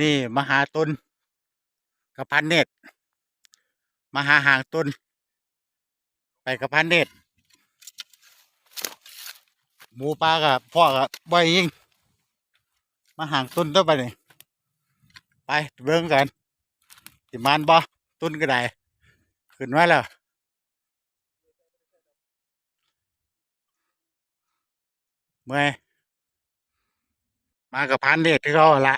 นี่มหาตุนกับพันเนตรมหาห่างตุนไปกับพันเนตรหมูปลากับพ่อกับบ่อยยิงมาห่างตุนตัวไปนี่ไปเบิ่งกันสิมานบ่ตุนก็ได้ขึ้นมาแล้วเมื่อมากับพันเนตรที่เขาละ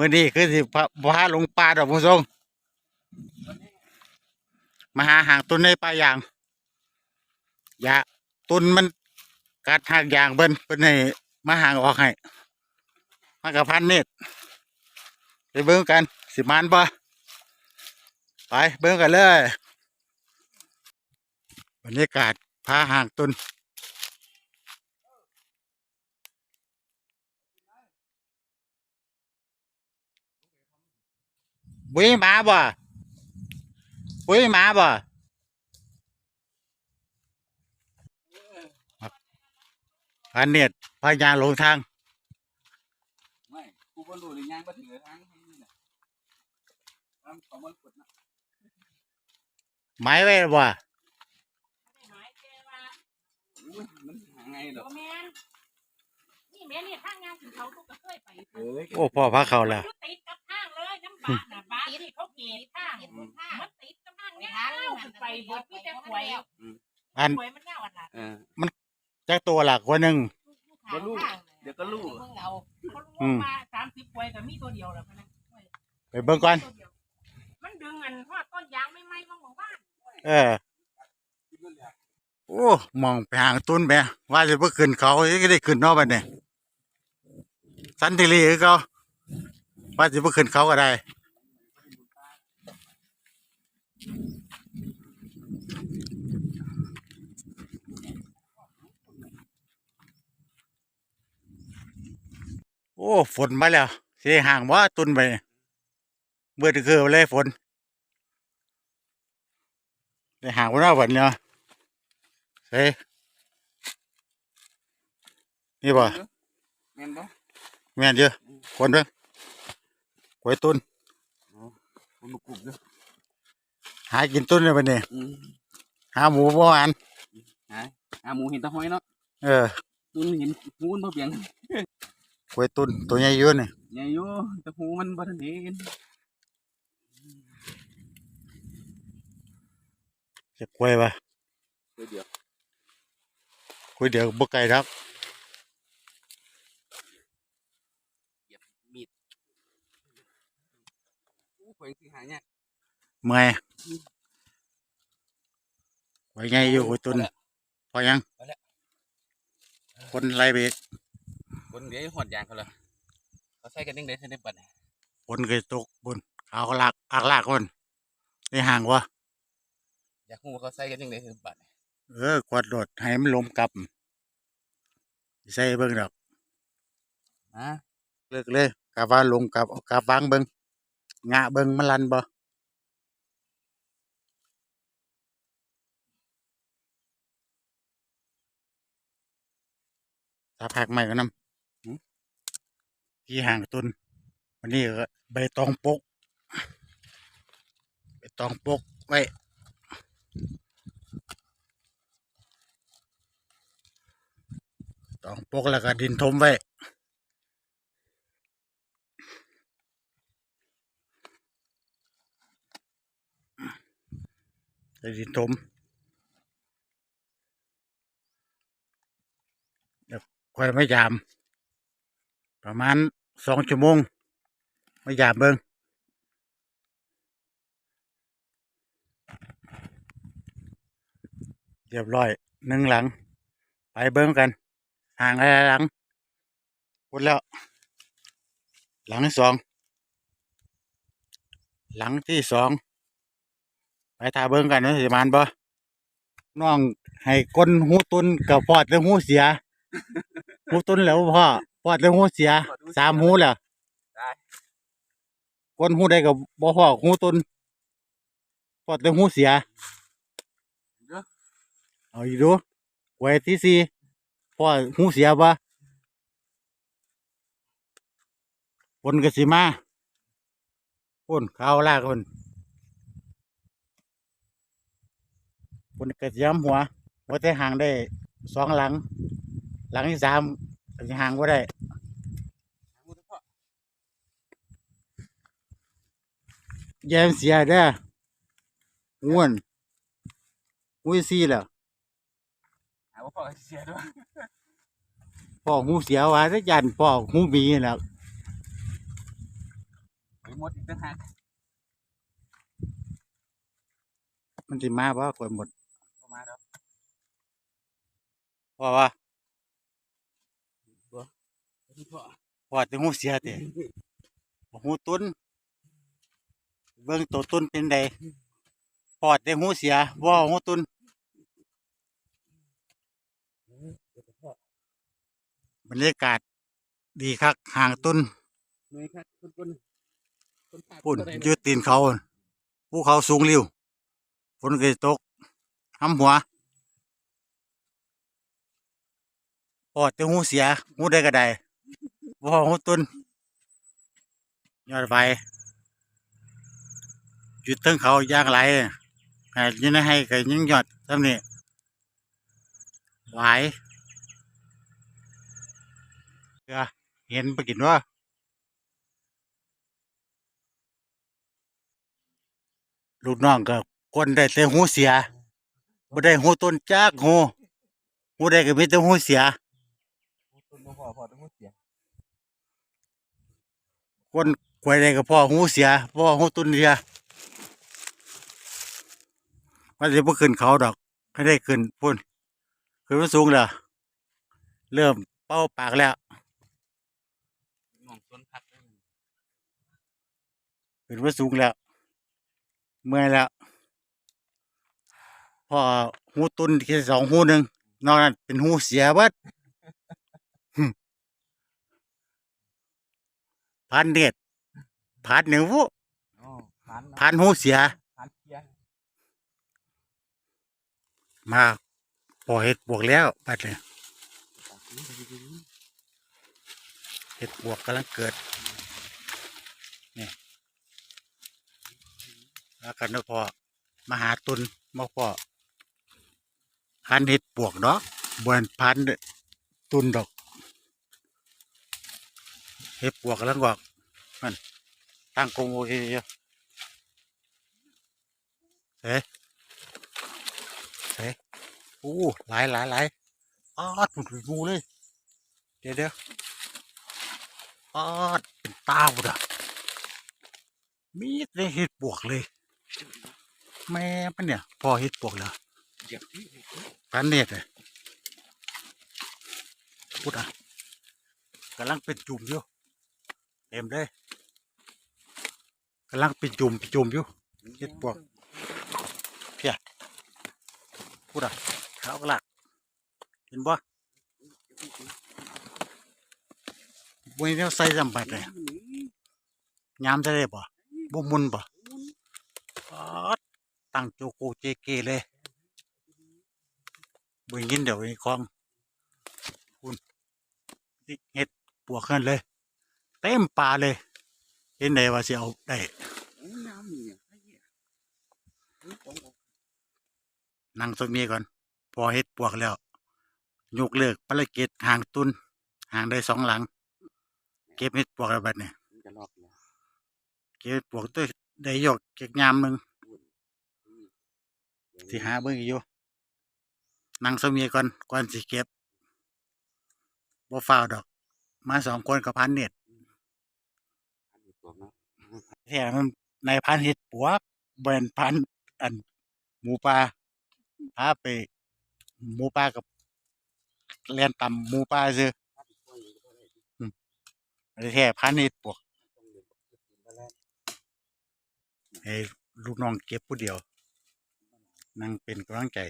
มื่อนี้คือสิพาพาลงป่าดอกมุงทรงมาหาหางตุนในป่ายางอย่าตุนมันกัดหางยางเบิ้นเพิ่นให้มาหางออกให้มากับพันเนตรไปเบิ่งกันสิมานบ่ไปเบิ่งกันเลยบรรยากาศพาหางตุน ปุ้ยหมาบ่ปุ้ยหมาบ่อันเน็ตพายางลงทาง ไม่กูบ่รู้เลยย่างบ่ถือทางให้นี่น่ะทางของมันกดนะไม้ไว้บ่หมายแกว่าอุ้ยมันหาไงดอกโอแมนนี่แม่นี่ทางงานของเขาก็เคยไปเอ้ยโอ้พ่อพาเขาแล้วอยู่ติดกับทางเลย น้ำบาดน่ะบาดที่เขาเกตทางมันติดกับทางเนี้ยไปเบิดพี่แต่หวยอันหวยมันเงาอะเออจักตัวหลักคนหนึ่งเดี๋ยวก็รู้มึงเอาเขาลงมาสามสิบหวยแต่มีตัวเดียวแล้วนะไปเบิ่งก่อน มันดึงอันเพราะต้นยางไม่ไหม้มาหมู่บ้านเออโอ้มองไปหางตุนไปว่าจะเพิ่ขึ้นเขาก็ได้ขึ้นเนอกบัดนี้สันติลีคือเขา ว่าจะเพิ่ขึ้นเขาก็ได้โอ้ฝนมาแล้วสิห่างว่าตุนไปเบื่อคือเลยฝนได้ห่างว่าวันเนาะเฮ้ยนี่บ่แม่นบ่แม่นเยอะคนเด้อ หวยตุนมันบ่กรุบเด้อหากินตุนเลยวันนี้อืมหาหมูเมื่อวานหาหาหมูเห็นตะหอยเนาะเออตุนเห็นหูมันบ่เปียงหวยตุนตัวใหญ่อยืนนี่ใหญ่อยู่แต่หูมันบ่ทันเห็นจะกล้วยปะเดี๋ยวเดี๋ยวกล้วยเดี๋ยวบ่ไก่ครับ มีด อู้ข่อยสิหาเนี่ยากเมื่อยหวยใหญ่อยู่หวยตุนพอยัง คนไล่เบรกคนเดี๋ยวหอดยางเขาเลยเขาใส่กันยังไงใส่ในบัดเนี่ยคนเคยตกบนเขาก็ลากอากลากคนนี่ห่างวะอยากรู้ว่าเขาใส่กันยังไงใส่ในบัดเนี่ยเออกวาดโดดให้มันลมกลับสิใส่เบิ่งดอกอะเลิกเลยกะว่าลงกับเอากะวางเบิ่ง งะเบิงมันลันบ่ถ้าพักใหม่ก็นำที่ห่างตุนวันนี้ก็ใบตองปกใบตองปกไว้ตองปกแล้วก็ดินทมไว้ ใส่ดินทมเดี๋ยวค่อยไม่ยาม ประมาณสองชั่วโมงไม่ยามเบิงเรียบร้อยหนึ่งหลัง ไปเบิ้งกัน ห่างอะไรหลังหมดแล้ว หลังที่สอง หลังที่สอง ไปทาเบิ้งกันว่าสิมานบ่น้องให้ก้นหูตุนกับพอดแล้วหูเสีย หูตุนแล้วพ่อพอดแล้วหูเสีย สามหูแล้วได้ก้นหูได้กับบ่พ่อหูตุนพอดแล้วหูเสีย เด้อเอาอีกดูไว้ที่สี่พ่อหูเสียบ่ฝนก็สิมาพุ่นเขาลากคน ฝนก็สิย้ำหัวว่าแต่ห่างได้สองหลัง หลังที่สามก็สิห่างว่าได้กูจะพ่อแยมเสียเด้อง่วนงูซี่แล้วหาว่าพ่อเสียด้วยพ่อหูเสียว่าจะยันพ่อหูมีแล้วไอ้หมดอีกต่างหากมันสิมาบ่ก่อนหมดเข้ามาแล้ว พ่อว่าที่พ่อพ่อจะหูเสียแต่หูตุนเบิ่งตัวตุนเป็นไดพ่อจะหูเสียบ่หูตุนบรรยากาศดีคักห่างตุนหน่วยครับคนคนคนภาคปุ่นตัวใดอยืดตีนเขาภูเขาสูงริ้วฝนก็สิตกห้ำหัว พอจะหูเสียหูได้ก็ได้บ่หูตุนยอดไฟจุดเทิงเขาย่างไหลให้ยินให้ก็ยิงหยอดทำนี่ไหวเสือเห็นไปกินว่าลูกน้องก็คนได้แต่หูเสียบ่ได้หูต้นจักหูหูได้ก็มีแต่หูเสีย คนบ่พ่อพ่อต้องเสียคนควยได้ก็พ่อหูเสียพ่อหูต้นเสียมันสิบ่ขึ้นเขาดอกให้ได้ขึ้นพุ่นขึ้นมาสูงแล้วเริ่มเป้าปากแล้วหม่องสวนผักเลยขึ้นมาสูงแล้ว เมื่อยแล้วพ่อหูตุนแค่สองหูหนึ่งนอกนั้นเป็นหูเสียเบิด พันเด็ดพันหนึ่งวุอ๋อผ่านเนาะพันหูเสีย ผ่านเสียมาพอเห็ดบวกแล้วบัดเลยเห็ดบวกกำลังเกิดนี่แล้วกันนะพอมาหาตุนมาพอพันเห็ดบวกดอกบวนพันตุนดอก เห็ดบวกกำลังบอกมันตั้งกงโอเคเยอะเฮ้เฮ้โอ้หลายหลายหลายออดมันงูเลย เดี๋ยวเดี๋ยวออดเป็นตาบุดอะมีดเลยเห็ดบวกเลย แม่มันเนี่ย พอเห็ดบวกเหยียบที่พันเน็ตเลยพูดอะกำลังเป็นจุ่มอยู่ เต็มเลยกำลังป็นจุ่มป็นจุ่มอยู่เห็ดบวกเพียพูดอะเขากระลักเห็นบ่บนนี้ใส่จำบัดเลยยามจะได้บ่บ่มุนบ่ตั้งโจโกเจเกเลยบิ่งยินเดี๋ยวไอ้ของคุณเห็ดปวกขึ้นเลย เต็มป่าเลยเห็นไหนว่าสิเอาได้นั่งตรงนี้ก่อน พอเห็ดปวกแล้ว ยกเลิกภารกิจห่างตุนห่างได้สองหลัง เก็บเห็ดปวกแล้วบัดเนี่ยเก็บปวกตัวได้ยกเก็บยามหนึ่งที่หาเบิ่งอยู่นั่งสมีก่อนก่อนสิเก็บบ่ฟ้าวดอก มาสองคนกับพันเน็ต อันนี้ตัวเนาะ แท้มันในพันเห็ดปวกเบนพันอันหมูป่าพาไปหมูป่ากับเลียนต่ำหมูป่าซื้อไม่ได้แท้พันเห็ดปวกให้ลูกน้องเก็บผู้เดียว นั่งเป็นกำลังใจ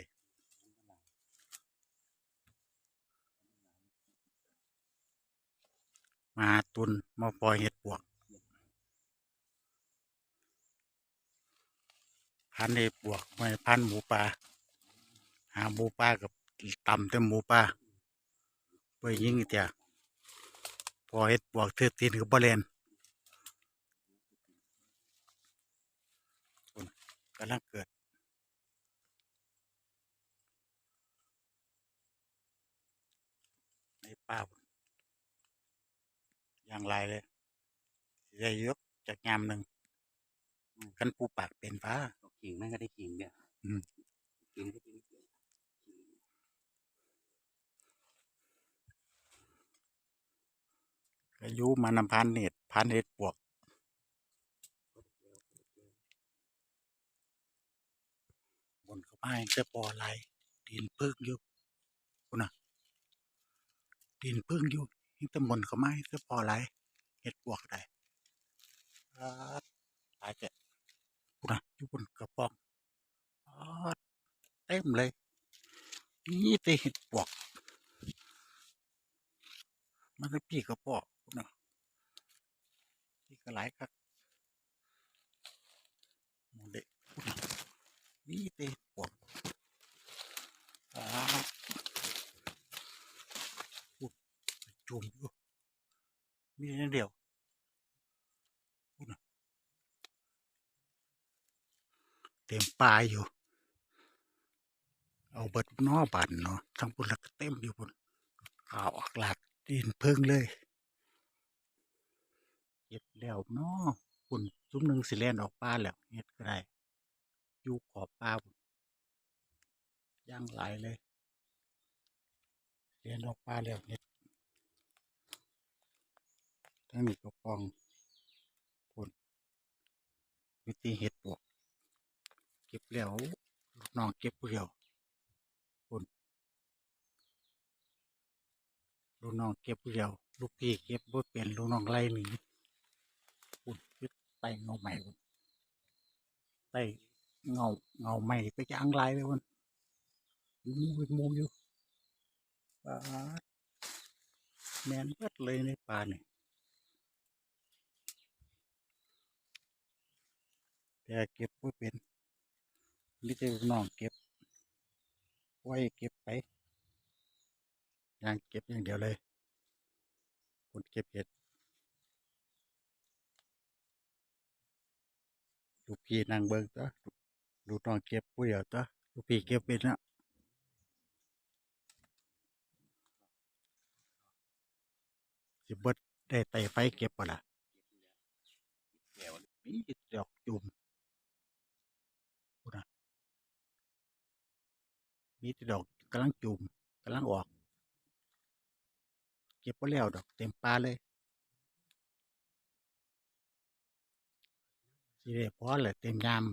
มาตุนมาปล่อยเห็ดปวก พันในบวกไม่พันหมูปลาหาหมูปลากับต่ำแต่หมูปลาไปยิงเตียพอเห็ดบวกเธอตีนกับบอลเลนกำลังเกิดในป่าอย่างไรเลยได้ยกจากงามหนึ่งกันปูปากเป็นฟ้า เอาขิงแม่งก็ได้ขิงเนี่ยอืมขิงก็กินก็อยุมานำพานเนตรพานเห็ดปวกบนเขาไม้จะปอไหลดินพึ่งอยู่คุณน่ะดินพึ่งอยู่ยังตำบลเขาไม้จะปอไหลเห็ดปวกได้ครับตายแก นะอยู่บนกระป๋องเต็มเลยนี่ต่เห็ดปวก มันก็พี่กระป๋องนะพี่ก็หลายครับหมองเด็กนะนี่ต่เห็ดปวกอ่าอุ๊ยจุ่มอยู่มีนิดเดียวคุณน่ะ เต็มปลายอยู่ เอาเบิดนอบันเนาะทั้งปุ่นแล้วก็เต็มอยู่ปุ่นขาวอักหลากดินเพิ่งเลยเก็บแล้วเนาะปุ่นซุ้มหนึ่งสิแลนออกป้าแล้วเฮ็ดก็ได้อยู่ขอบป้าปุ่นย่างไหลเลยเลียนออกป้าแล้วเฮ็ดทั้งนี้ก็ปองปุ่นวิธีเฮ็ดปวก เก็บแล้วลูกน้องเก็บผู้เดียวลูกน้องเก็บผู้เดียว ลูกพี่เก็บบ่เป็นลูกน้องไล่หนีปุ่นยึดไต่เงาใหม่พุ่นไต่เงาเงาใหม่ไปจางลายเลยพุ่นมูเป็นมูอยู่ปลาแมนเบิดเลยในป่านี่แต่เก็บบ่เป็น มิแต่ลูกน้องเก็บไว้เก็บไปอย่างเก็บอย่างเดียวเลยคนเก็บเห็ดลูกพี่นั่งเบิ่งตัวลูกน้องเก็บผู้เดียวตัวลูกพี่เก็บเป็นนะสิเบิดได้ไต่ไฟเก็บบ่ล่ะแก้วมีดอกจุ่มพูดนะ มีแต่ดอกกำลังจุ่มกำลังออก เก็บไปแล้วดอกเต็มปลาเลยสิได้พอเลยเต็มยาม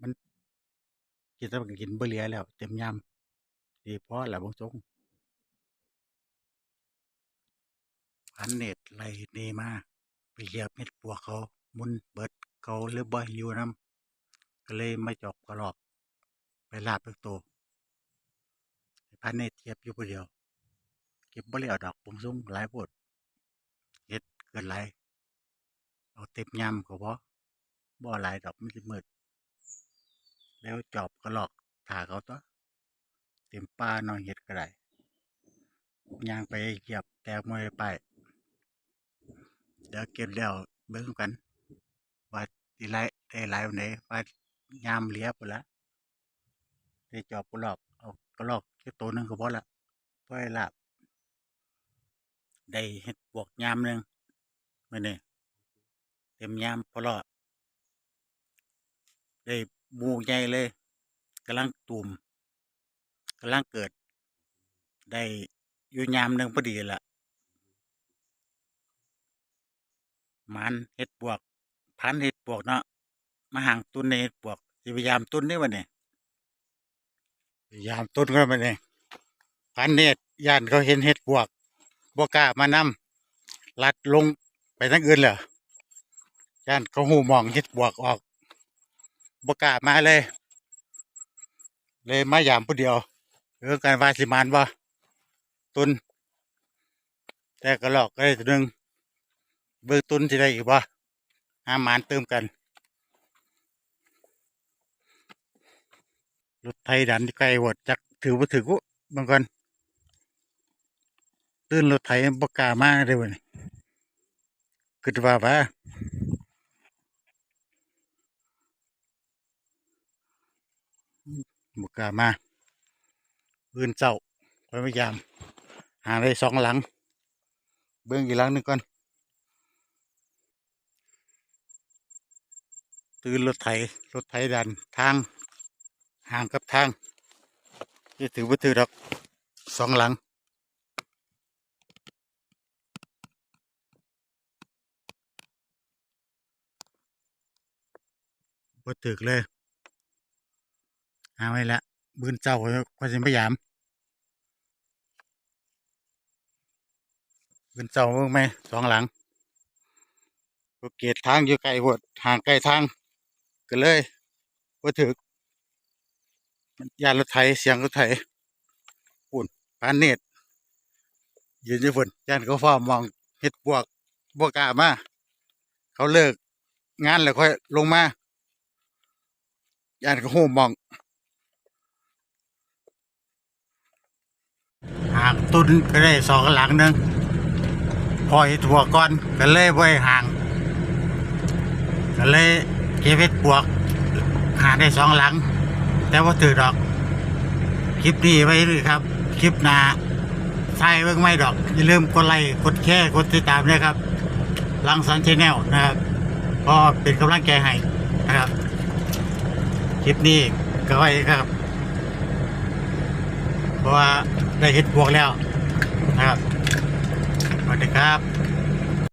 มันกินแล้วมันก็กินเบลียแล้ว เต็มยามสิพอแล้วบางทรงพันเน็ตไหลเนมาไปเหยียบเม็ดปัวเขา มุนเบิดเขาหรือบ่อยู่น้ำก็เลยไม่จอบกระรอก ไปลาบไปโตให้พันเน็ตเทียบอยู่ผู้เดียว เก็บบ่เหลียวดอกผมสูงหลายปวดเฮ็ดเกินหลายเอาเต็มยำก็บ่บ่หลายดอกมันสิมืด แล้วจอบกระลอกถาเขาตัวเต็มป่าน้อยเฮ็ดก็ได้ยางไปเหยียบแตกมวยไป เดี๋ยวเก็บแล้วเบิ่งกันว่าสิไล่ได้หลายวันไหนว่ายามเหลียพุ่นละ ได้จอบกระลอก เอากระลอกแค่ตัวนึงก็พอละพอให้ลาบได้เห็ดบวกยามหนึ่งมื่อนี้เต็มยามพอรอดได้มูใหญ่เลยกำลังตุ่มกำลังเกิด ได้อยู่ยามหนึ่งพอดีละมันเห็ดบวกพันเห็ดบวกเนาะมาห่างตุนในเห็ดบวกสิพยายามตุนได้วันนี้ ยามตุนกันวันนี้พันเนตย่านเขาเห็นเห็ดบวกบวกล้ามานำลัดลงไปทั้งอื่นเลยย่านเขาหูมองเฮ็ดบวกออกบวกล้ามาเลย เลยมายามผู้เดียวเรื่องการวาสิมานบ่ตุนแต่ก็หลอกก็ได้ตัวหนึ่งเบิกตุนสิได้อีกบ่หามานเติมกัน รถไทยดันไกลวดจักถือว่าถือกูบางคนตื่นรถไทยประกามากเลยวันกึดว่าว่าบกามาอื่นเจ้าพยายาม หาได้สองหลัง เบื้องอีกหลังหนึ่งก่อน ตื่นรถไถรถไถดันทาง ห่างกับทางจะถือว่าถือดอกสองหลัง บ่ถึกเลยหาไว้ละบืนเจ้าก็จะพยายามบืนเจ้าเบิ่งไหมสองหลังก็เกตทางอยู่ไกลหดห่างไกลทางก็เลยบ่ถึก ยานรถไถเสียงรถไถปุ่นปานเนตยืนอยู่ฝนยานเขาฟ้ามองเฮ็ดบวกบวกกล้ามาเขาเลิกงานแล้วค่อยลงมายานก็หูมองห่างตุนก็ได้สองหลังหนึ่งพอเห็ดหัวก่อนก็เลยไว้ห่างก็เลยเก็บเห็ดปวกหาได้สองหลัง แต่ว่าถือดอก คลิปนี้ไว้เลยครับ คลิปหน้าใช่เบิ่งไม่ดอก อย่าลืมกดไลค์กดแชร์กดติดตามด้วยครับลังสันชแนลนะครับเพอเป็นกำลังใจให้นะครับ คลิปนี้ก็ไว้ครับ เพราะว่าได้เห็ดพวกแล้วนะครับสวัสดีครับ